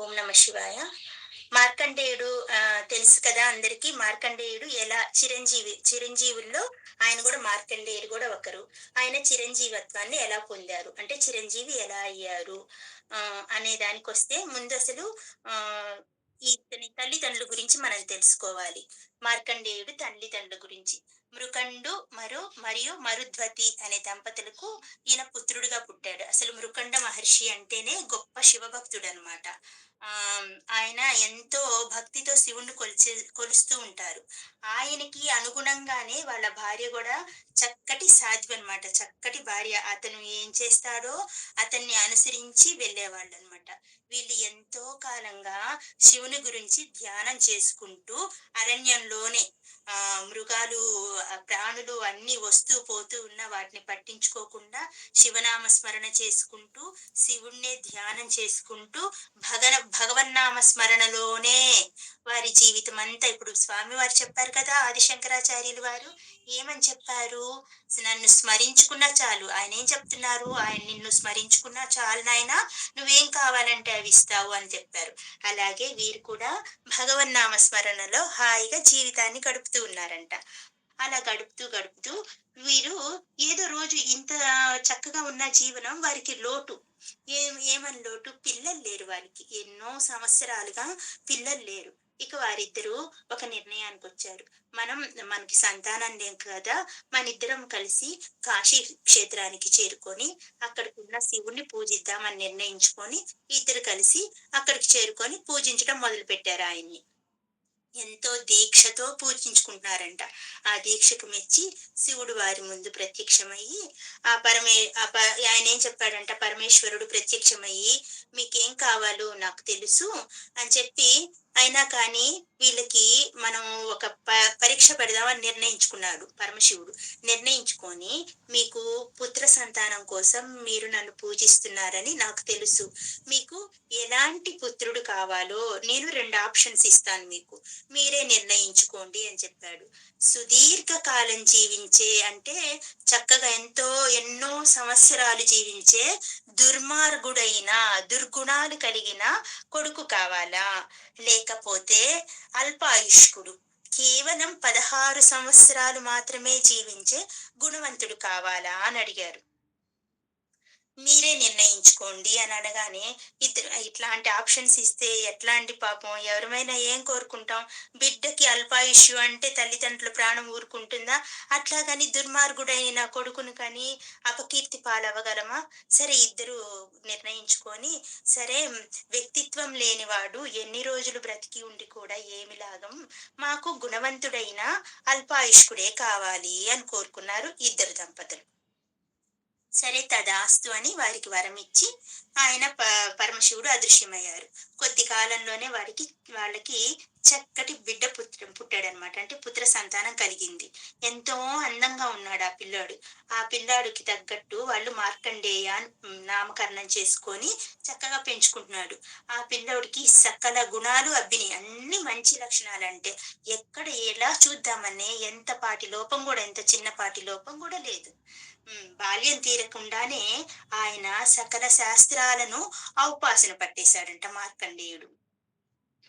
ఓం నమ శివాయ. మార్కండేయుడు ఆ, తెలుసు కదా అందరికి. మార్కండేయుడు ఎలా చిరంజీవి చిరంజీవుల్లో ఆయన కూడా మార్కండేయుడు కూడా ఒకరు. ఆయన చిరంజీవత్వాన్ని ఎలా పొందారు? అంటే చిరంజీవి ఎలా అయ్యారు? ఆ, అనే దానికి వస్తే ముందు అసలు ఆ ఇతని తల్లిదండ్రుల గురించి మనం తెలుసుకోవాలి. మార్కండేయుడు తల్లిదండ్రుల గురించి. మృకండు మరో మరియు మరుధ్వతి అనే దంపతులకు ఈయన పుత్రుడిగా పుట్టాడు. అసలు మృకండ మహర్షి అంటేనే గొప్ప శివభక్తుడు అనమాట ఆయన ఎంతో భక్తితో శివుణ్ణి కొలిచే కొలుస్తూ ఉంటారు. ఆయనకి అనుగుణంగానే వాళ్ళ భార్య కూడా చక్క సాధ్యం అనమాట చక్కటి భార్య అతను ఏం చేస్తాడో అతన్ని అనుసరించి వెళ్ళేవాళ్ళు అనమాట వీళ్ళు ఎంతో కాలంగా శివుని గురించి ధ్యానం చేసుకుంటూ అరణ్యంలోనే ఆ మృగాలు ప్రాణులు అన్ని వస్తూ పోతూ ఉన్న వాటిని పట్టించుకోకుండా శివనామ స్మరణ చేసుకుంటూ శివుణ్ణే ధ్యానం చేసుకుంటూ భగన భగవన్నామ స్మరణలోనే వారి జీవితం అంతా. ఇప్పుడు స్వామి వారు చెప్పారు కదా ఆది శంకరాచార్యులు వారు ఏమని చెప్పారు? నన్ను స్మరించుకున్నా చాలు. ఆయన ఏం చెప్తున్నారు? ఆయన నిన్ను స్మరించుకున్నా చాలు నాయన. నువ్వేం కావాలంటే అవి ఇస్తావు అని చెప్పారు. అలాగే వీరు కూడా భగవన్నామ స్మరణలో హాయిగా జీవితాన్ని గడుపుతూ ఉన్నారంట. అలా గడుపుతూ గడుపుతూ వీరు ఏదో రోజు ఇంత చక్కగా ఉన్న జీవనం వారికి లోటు. ఏం ఏమని లోటు? పిల్లలు లేరు వారికి. ఎన్నో సంవత్సరాలుగా పిల్లలు లేరు. ఇక వారిద్దరూ ఒక నిర్ణయానికి వచ్చారు. మనం మనకి సంతానం లేం కదా మన ఇద్దరం కలిసి కాశీ క్షేత్రానికి చేరుకొని అక్కడికి ఉన్న శివుణ్ణి పూజిద్దామని నిర్ణయించుకొని ఇద్దరు కలిసి అక్కడికి చేరుకొని పూజించడం మొదలు పెట్టారు ఆయన్ని. ఎంతో దీక్షతో పూజించుకుంటున్నారంట. ఆ దీక్షకు మెచ్చి శివుడు వారి ముందు ప్రత్యక్షమయ్యి ఆ పరమే ఆ ప ఆయన ఏం చెప్పాడంట? పరమేశ్వరుడు ప్రత్యక్షమయ్యి మీకేం కావాలో నాకు తెలుసు అని చెప్పి అయినా కానీ వీళ్ళకి మనం ఒక ప పరీక్ష పెడదామని నిర్ణయించుకున్నాడు పరమశివుడు. నిర్ణయించుకొని మీకు పుత్ర సంతానం కోసం మీరు నన్ను పూజిస్తున్నారని నాకు తెలుసు. మీకు ఎలాంటి పుత్రుడు కావాలో నేను రెండు ఆప్షన్స్ ఇస్తాను మీకు. మీరే నిర్ణయించుకోండి అని చెప్పాడు. సుదీర్ఘ కాలం జీవించే అంటే చక్కగా ఎంతో ఎన్నో సంవత్సరాలు జీవించే దుర్మార్గుడైన దుర్గుణాలు కలిగిన కొడుకు కావాలా? లే లేకపోతే అల్పాయుష్కుడు. కేవలం పదహారు సంవత్సరాలు మాత్రమే జీవించే గుణవంతుడు కావాలా? అని అడిగారు. మీరే నిర్ణయించుకోండి అని అనగానే ఇద్దరు ఇట్లాంటి ఆప్షన్స్ ఇస్తే ఎట్లాంటి పాపం? ఎవరమైనా ఏం కోరుకుంటాం? బిడ్డకి అల్పాయుష్యు అంటే తల్లిదండ్రుల ప్రాణం ఊరుకుంటుందా? అట్లా కానీ దుర్మార్గుడైన కొడుకును కానీ అపకీర్తి పాలవ్వగలమా? సరే ఇద్దరు నిర్ణయించుకొని సరే వ్యక్తిత్వం లేనివాడు ఎన్ని రోజులు బ్రతికి ఉండి కూడా ఏమి లాగం? మాకు గుణవంతుడైన అల్పాయుష్కుడే కావాలి అని కోరుకున్నారు ఇద్దరు దంపతులు. సరే తదాస్తు అని వారికి వరం ఇచ్చి ఆయన ప పరమశివుడు అదృశ్యమయ్యారు. కొద్ది కాలంలోనే వారికి వాళ్ళకి చక్కటి బిడ్డ పుత్ర పుట్టాడనమాట. అంటే పుత్ర సంతానం కలిగింది. ఎంతో అందంగా ఉన్నాడు ఆ పిల్లాడు. ఆ పిల్లాడికి తగ్గట్టు వాళ్ళు మార్కండేయ అని నామకరణం చేసుకొని చక్కగా పెంచుకుంటున్నాడు. ఆ పిల్లోడికి సకల గుణాలు అబ్బిని. అన్ని మంచి లక్షణాలు అంటే ఎక్కడ ఎలా చూద్దామనే ఎంత పాటి లోపం కూడా ఎంత చిన్నపాటి లోపం కూడా లేదు. బాల్యం తీరకుండానే ఆయన సకల శాస్త్రాలను ఔపాసన పట్టేశాడంట మార్కండేయుడు.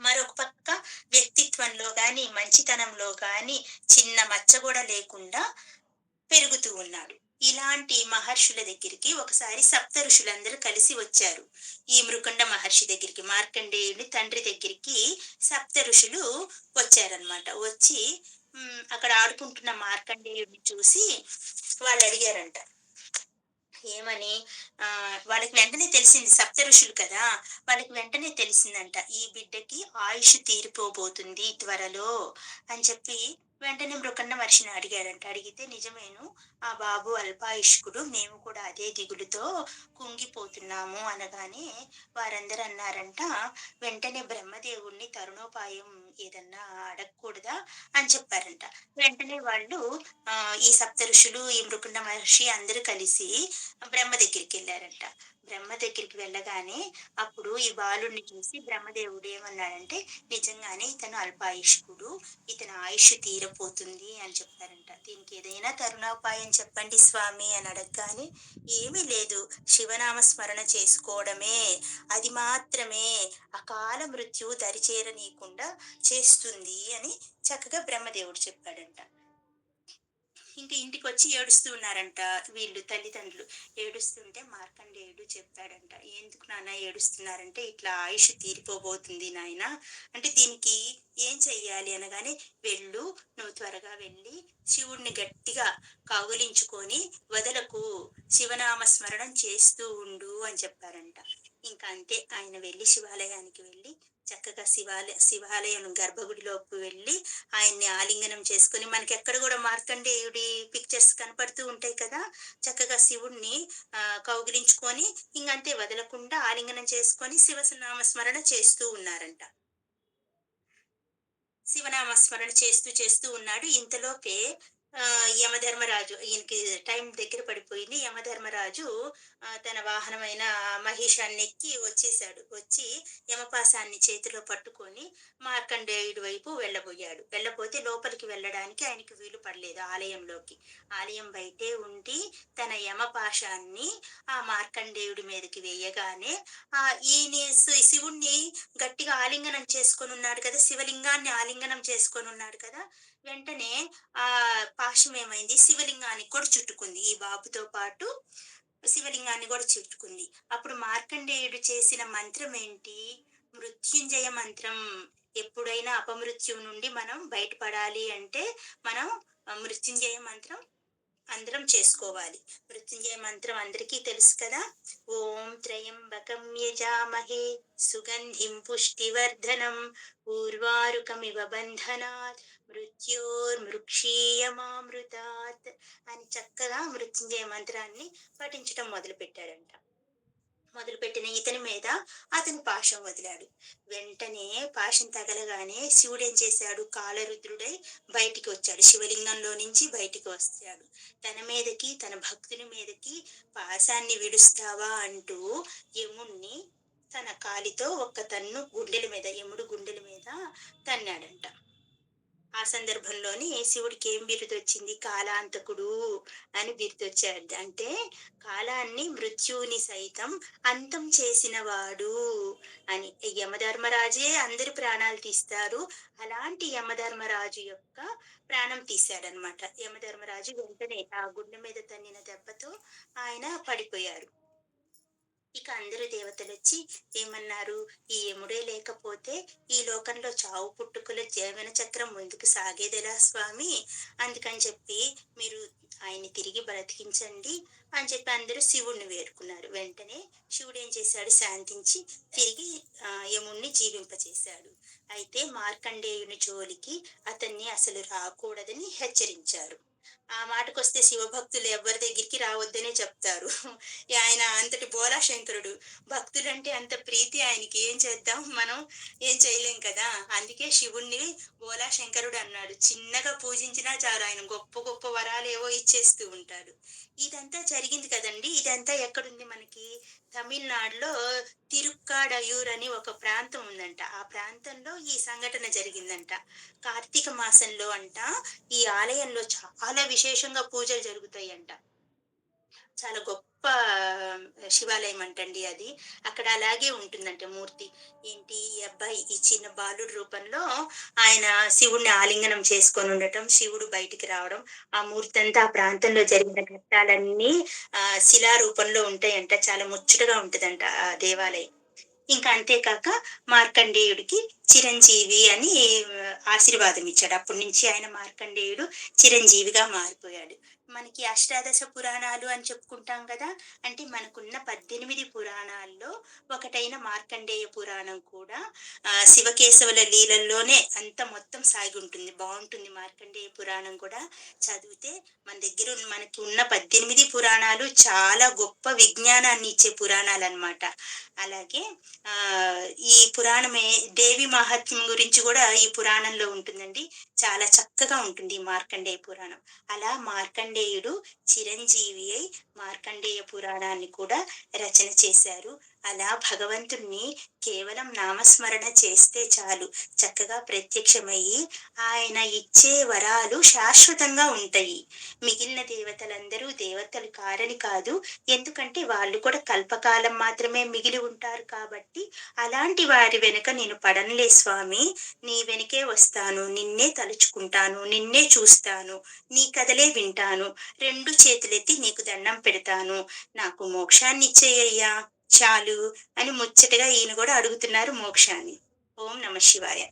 మరొక పక్క వ్యక్తిత్వంలో గాని మంచితనంలో గాని చిన్న మచ్చ కూడా లేకుండా పెరుగుతూ ఉన్నాడు. ఇలాంటి మహర్షుల దగ్గరికి ఒకసారి సప్త ఋషులందరూ కలిసి వచ్చారు. ఈ మృకుండ మహర్షి దగ్గరికి మార్కండేయుని తండ్రి దగ్గరికి సప్త ఋషులు వచ్చారనమాట వచ్చి అక్కడ ఆడుకుంటున్న మార్కండేయుడిని చూసి వాళ్ళు అడిగారంట ఏమని ఆ వాళ్ళకి వెంటనే తెలిసింది సప్త ఋషులు కదా వాళ్ళకి వెంటనే తెలిసిందంట ఈ బిడ్డకి ఆయుష్ తీరిపోబోతుంది త్వరలో అని చెప్పి వెంటనే మృకన్న మనిషిని అడిగారంట. అడిగితే నిజమేను ఆ బాబు అల్పాయుష్కుడు మేము కూడా అదే దిగులుతో కుంగిపోతున్నాము అనగానే వారందరూ అన్నారంట వెంటనే బ్రహ్మదేవుణ్ణి తరుణోపాయం ఏదన్నా అడగకూడదా అని చెప్పారంట. వెంటనే వాళ్ళు ఆ ఈ సప్త ఋషులు ఈ మృకుండ మహర్షి అందరూ కలిసి బ్రహ్మ దగ్గరికి వెళ్ళారంట. బ్రహ్మ దగ్గరికి వెళ్ళగానే అప్పుడు ఈ బాలుడిని చూసి బ్రహ్మదేవుడు ఏమన్నాడంటే నిజంగానే ఇతను అల్పాయుష్కుడు ఇతను ఆయుష్ నిద్రపోతుంది అని చెప్పారంట. దీనికి ఏదైనా కరుణోపాయం చెప్పండి స్వామి అని అడగగానే ఏమీ లేదు. శివనామ స్మరణ చేసుకోవడమే. అది మాత్రమే. అకాల మృత్యువు దరిచేరనీయకుండా చేస్తుంది అని చక్కగా బ్రహ్మదేవుడు చెప్పాడంట. ఇంకా ఇంటికి వచ్చి ఏడుస్తూ ఉన్నారంట వీళ్ళు తల్లిదండ్రులు. ఏడుస్తుంటే మార్కండేయుడు చెప్పాడంట. ఎందుకు నాన్న ఏడుస్తున్నారంటే ఇట్లా ఆయుష్ తీరిపోబోతుంది నాయన. అంటే దీనికి ఏం చెయ్యాలి అనగానే వెళ్ళు నువ్వు త్వరగా వెళ్ళి శివుణ్ణి గట్టిగా కౌగులించుకొని వదలకు శివనామ స్మరణం చేస్తూ ఉండు అని చెప్పారంట. ఇంకా అంతే ఆయన వెళ్ళి శివాలయానికి వెళ్ళి చక్కగా శివాలయ శివాలయం గర్భగుడిలోకి వెళ్ళి ఆయన్ని ఆలింగనం చేసుకుని మనకి ఎక్కడ కూడా మార్కండేయుడి పిక్చర్స్ కనపడుతూ ఉంటాయి కదా చక్కగా శివుణ్ణి కౌగిలించుకొని ఇంకంతే వదలకుండా ఆలింగనం చేసుకొని శివనామ స్మరణ చేస్తూ ఉన్నారంట. శివనామ స్మరణ చేస్తూ చేస్తూ ఉన్నాడు. ఇంతలోపే యమధర్మరాజు ఈయనకి టైం దగ్గర పడిపోయింది. యమధర్మరాజు తన వాహనమైన మహిషాన్ని ఎక్కి వచ్చేసాడు వచ్చి యమపాసాన్ని చేతిలో పట్టుకొని మార్కండేయుడి వైపు వెళ్ళబోయాడు. వెళ్ళబోతే లోపలికి వెళ్ళడానికి ఆయనకి వీలు పడలేదు ఆలయంలోకి. ఆలయం బయటే ఉండి తన యమపాశాన్ని ఆ మార్కండేయుడి మీదకి వేయగానే ఆ ఈయన శివుణ్ణి గట్టిగా ఆలింగనం చేసుకొని ఉన్నాడు కదా శివలింగాన్ని ఆలింగనం చేసుకొని ఉన్నాడు కదా వెంటనే ఆ పాశం ఏమైంది? శివలింగానికి కూడా చుట్టుకుంది. ఈ బాబుతో పాటు శివలింగాన్ని కూడా చుట్టుకుంది. అప్పుడు మార్కండేయుడు చేసిన మంత్రం ఏంటి? మృత్యుంజయ మంత్రం. ఎప్పుడైనా అపమృత్యువు నుండి మనం బయటపడాలి అంటే మనం మృత్యుంజయ మంత్రం అందరం చేసుకోవాలి. మృత్యుంజయ మంత్రం అందరికీ తెలుసు కదా? ఓం త్రయంబకం యజామహే సుగంధిం పుష్టివర్ధనం ఊర్వారుకమివ బంధనాత్ మృత్యోర్మృక్షీయమామృతాత్ అని చక్కగా మృత్యుంజయ మంత్రాన్ని పఠించడం మొదలుపెట్టాడంట. మొదలుపెట్టిన ఇతని మీద అతను పాశం వదిలాడు. వెంటనే పాశం తగలగానే శివుడు ఏం చేశాడు? కాలరుద్రుడై బయటికి వచ్చాడు. శివలింగంలో నుంచి బయటికి వచ్చాడు తన మీదకి తన భక్తుని మీదకి పాశాన్ని విడుస్తావా అంటూ యముణ్ణి తన కాలితో ఒక్క తన్ను గుండెల మీద యముడు గుండెల మీద తన్నాడంట. ఆ సందర్భంలోనే శివుడికి ఏం బిరుదు వచ్చింది కాలాంతకుడు అని బిరుదు వచ్చాడు అంటే కాలాన్ని మృత్యువుని సైతం అంతం చేసిన వాడు అని యమధర్మరాజే అందరి ప్రాణాలు తీస్తారు. అలాంటి యమధర్మరాజు యొక్క ప్రాణం తీశాడనమాట. యమధర్మరాజు వెంటనే ఆ గుండె మీద తన్నిన దెబ్బతో ఆయన పడిపోయారు. ఇక అందరు దేవతలు వచ్చి ఏమన్నారు? ఈ యముడే లేకపోతే ఈ లోకంలో చావు పుట్టుకుల జీవన చక్రం ముందుకు సాగేదేలా స్వామి? అందుకని చెప్పి మీరు ఆయన్ని తిరిగి బ్రతికించండి అని చెప్పి అందరూ శివుణ్ణి వేడుకున్నారు. వెంటనే శివుడు ఏం చేశాడు? శాంతించి తిరిగి యముణ్ణి జీవింపచేశాడు. అయితే మార్కండేయుని జోలికి అతన్ని అసలు రాకూడదని హెచ్చరించారు. ఆ మాటకొస్తే శివభక్తులు ఎవరి దగ్గరికి రావద్దనే చెప్తారు. ఆయన అంతటి బోలా శంకరుడు భక్తులంటే అంత ప్రీతి ఆయనకి. ఏం చేద్దాం? మనం ఏం చేయలేం కదా? అందుకే శివుణ్ణి బోలా శంకరుడు అన్నాడు. చిన్నగా పూజించినా చాలు ఆయన. గొప్ప గొప్ప వరాలు ఏవో ఇచ్చేస్తూ ఉంటాడు. ఇదంతా జరిగింది కదండి. ఇదంతా ఎక్కడుంది మనకి? తమిళనాడులో తిరుక్కాడయూర్ అని ఒక ప్రాంతం ఉందంట. ఆ ప్రాంతంలో ఈ సంఘటన జరిగిందంట. కార్తీక మాసంలో అంట. ఈ ఆలయంలో చాలా విశేషంగా పూజలు జరుగుతాయి అంట చాలా గొప్ప శివాలయం అంటండి అది. అక్కడ అలాగే ఉంటుందంట మూర్తి. ఏంటి ఈ అబ్బాయి ఈ చిన్న బాలుడి రూపంలో ఆయన శివుడిని ఆలింగనం చేసుకొని ఉండటం శివుడు బయటికి రావడం ఆ మూర్తి అంతా ఆ ప్రాంతంలో జరిగిన ఘట్టాలన్నీ ఆ శిలా రూపంలో ఉంటాయంట. చాలా ముచ్చటగా ఉంటదంట ఆ దేవాలయం. ఇంకా అంతేకాక మార్కండేయుడికి చిరంజీవి అని ఆశీర్వాదం ఇచ్చాడు. అప్పటి నుంచి ఆయన మార్కండేయుడు చిరంజీవిగా మారిపోయాడు. మనకి అష్టాదశ పురాణాలు అని చెప్పుకుంటాం కదా అంటే మనకున్న పద్దెనిమిది పురాణాల్లో ఒకటైన మార్కండేయ పురాణం కూడా శివకేశవుల లీలల్లోనే అంత మొత్తం సాగి ఉంటుంది బాగుంటుంది మార్కండేయ పురాణం కూడా. చదివితే మన దగ్గర మనకి ఉన్న పద్దెనిమిది పురాణాలు చాలా గొప్ప విజ్ఞానాన్ని ఇచ్చే పురాణాలు అన్నమాట అలాగే ఈ పురాణమే దేవి మహాత్మ్యం గురించి కూడా ఈ పురాణంలో ఉంటుందండి. చాలా చక్కగా ఉంటుంది ఈ మార్కండేయ పురాణం. అలా మార్కండే మార్కండేయుడు చిరంజీవి అయి మార్కండేయ పురాణాన్ని కూడా రచన చేశారు. అలా భగవంతుణ్ణి కేవలం నామస్మరణ చేస్తే చాలు. చక్కగా ప్రత్యక్షమయ్యి ఆయన ఇచ్చే వరాలు శాశ్వతంగా ఉంటాయి. మిగిలిన దేవతలందరూ దేవతలు కారని కాదు. ఎందుకంటే వాళ్ళు కూడా కల్పకాలం మాత్రమే మిగిలి ఉంటారు కాబట్టి అలాంటి వారి వెనుక నేను పడనులే స్వామి. నీ వెనుకే వస్తాను. నిన్నే తలుచుకుంటాను. నిన్నే చూస్తాను. నీ కథలే వింటాను. రెండు చేతులెత్తి నీకు దండం పెడతాను. నాకు మోక్షాన్ని ఇచ్చేయ్యా చాలు అని ముచ్చటగా ఈయన కూడా అడుగుతున్నారు మోక్షాన్ని. ఓం నమ శివాయ.